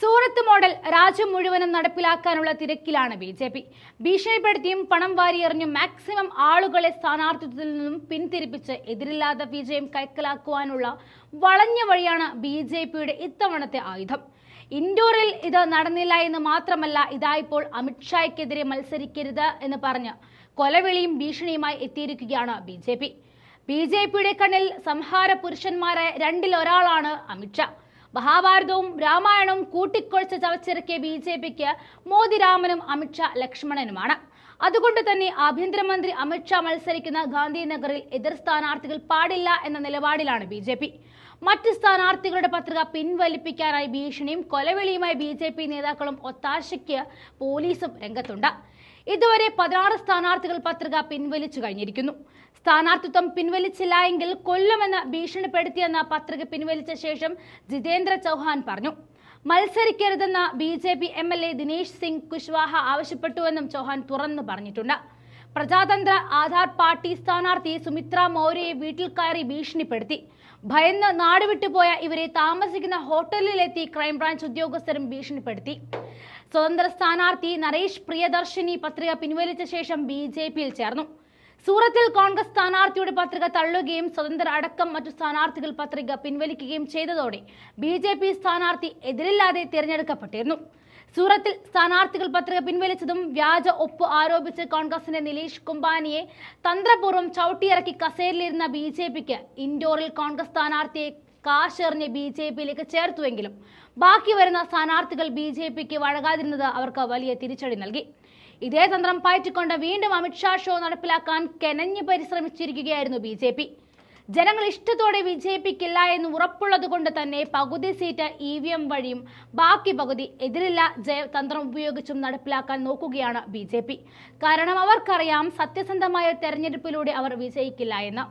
സൂറത്ത് model രാജ്യം മുഴുവനും നടപ്പിലാക്കാനുള്ള തിരക്കിലാണ് ബി ജെ പി. ഭീഷണിപ്പെടുത്തിയും പണം വാരിയെറിഞ്ഞും മാക്സിമം ആളുകളെ സ്ഥാനാർത്ഥിത്വത്തിൽ നിന്നും പിന്തിരിപ്പിച്ച് എതിരില്ലാത്ത വിജയം കൈക്കലാക്കുവാനുള്ള വളഞ്ഞ വഴിയാണ് ബി ജെ പിയുടെ ഇത്തവണത്തെ ആയുധം. ഇൻഡോറിൽ ഇത് നടന്നില്ല എന്ന് മാത്രമല്ല ഇതായിപ്പോൾ അമിത്ഷായ്ക്കെതിരെ മത്സരിക്കരുത് എന്ന് പറഞ്ഞ് കൊലവിളിയും ഭീഷണിയുമായി എത്തിയിരിക്കുകയാണ് B J P. B J പിയുടെ കണ്ണിൽ സംഹാര പുരുഷന്മാരായ രണ്ടിൽ ഒരാളാണ് അമിത്ഷാ മഹാഭാരതവും രാമായണവും കൂട്ടിക്കൊഴിച്ച് ചവച്ചിറക്കിയ ബി ജെ പിക്ക് മോദി രാമനും അമിത്ഷാ ലക്ഷ്മണനുമാണ്. അതുകൊണ്ട് തന്നെ ആഭ്യന്തരമന്ത്രി അമിത്ഷാ മത്സരിക്കുന്ന ഗാന്ധിനഗറിൽ എതിർ സ്ഥാനാർത്ഥികൾ പാടില്ല എന്ന നിലപാടിലാണ് ബി മറ്റ് സ്ഥാനാർത്ഥികളുടെ പത്രിക പിൻവലിപ്പിക്കാനായി ഭീഷണിയും കൊലവിളിയുമായി ബി ജെ പി നേതാക്കളും ഒത്താശയ്ക്ക് പോലീസും രംഗത്തുണ്ട്. ഇതുവരെ പതിനാറ് സ്ഥാനാർത്ഥികൾ പത്രിക പിൻവലിച്ചു കഴിഞ്ഞിരിക്കുന്നു. സ്ഥാനാർത്ഥിത്വം പിൻവലിച്ചില്ല എങ്കിൽ കൊല്ലുമെന്ന് ഭീഷണിപ്പെടുത്തിയെന്ന പത്രിക പിൻവലിച്ച ശേഷം ജിതേന്ദ്ര ചൗഹാൻ പറഞ്ഞു. മത്സരിക്കരുതെന്ന് B J P M L A Dinesh Singh Kushwaha ആവശ്യപ്പെട്ടുവെന്നും Chauhan തുറന്നു പറഞ്ഞിട്ടുണ്ട്. പ്രജാതന്ത്ര ആധാർ പാർട്ടി സ്ഥാനാർത്ഥി സുമിത്ര മൗര്യയെ വീട്ടിൽ കയറി ഭീഷണിപ്പെടുത്തി. ഭയന്ന് നാടുവിട്ടുപോയ ഇവരെ താമസിക്കുന്ന ഹോട്ടലിലെത്തി ക്രൈംബ്രാഞ്ച് ഉദ്യോഗസ്ഥരും ഭീഷണിപ്പെടുത്തി. സ്വതന്ത്ര സ്ഥാനാർത്ഥി നരേഷ് പ്രിയദർശിനി പത്രിക പിൻവലിച്ച ശേഷം ബി ജെ പിയിൽ ചേർന്നു. സൂറത്തിൽ കോൺഗ്രസ് സ്ഥാനാർത്ഥിയുടെ പത്രിക തള്ളുകയും സ്വതന്ത്ര അടക്കം മറ്റു സ്ഥാനാർത്ഥികൾ പത്രിക പിൻവലിക്കുകയും ചെയ്തതോടെ ബി സ്ഥാനാർത്ഥി എതിരില്ലാതെ തിരഞ്ഞെടുക്കപ്പെട്ടിരുന്നു. സൂറത്തിൽ സ്ഥാനാർത്ഥികൾ പത്രിക പിൻവലിച്ചതും വ്യാജ ഒപ്പ് ആരോപിച്ച് കോൺഗ്രസിന്റെ നിലീഷ് കുംബാനിയെ തന്ത്രപൂർവം ചവിട്ടിയിറക്കി കസേരയിലിരുന്ന ബി ജെ പിക്ക് ഇൻഡോറിൽ കോൺഗ്രസ് സ്ഥാനാർത്ഥിയെ കാശെറിഞ്ഞ് ബി ജെ പിയിലേക്ക് ചേർത്തുവെങ്കിലും ബാക്കി വരുന്ന സ്ഥാനാർത്ഥികൾ ബി ജെ പിക്ക് വഴങ്ങാതിരുന്നത് അവർക്ക് വലിയ തിരിച്ചടി നൽകി. ഇതേ തന്ത്രം പയറ്റിക്കൊണ്ട് വീണ്ടും അമിത്ഷാ ഷോ നടപ്പിലാക്കാൻ കെനഞ്ഞ് പരിശ്രമിച്ചിരിക്കുകയായിരുന്നു ബി ജെ പി. ജനങ്ങൾ ഇഷ്ടത്തോടെ വിജയിപ്പിക്കില്ല എന്ന് ഉറപ്പുള്ളത് കൊണ്ട് തന്നെ പകുതി സീറ്റ് ഇ വി എം വഴിയും ബാക്കി പകുതി എതിരില്ല ജയതന്ത്രം ഉപയോഗിച്ചും നടപ്പിലാക്കാൻ നോക്കുകയാണ് ബി കാരണം അവർക്കറിയാം സത്യസന്ധമായ തെരഞ്ഞെടുപ്പിലൂടെ അവർ വിജയിക്കില്ല എന്ന്.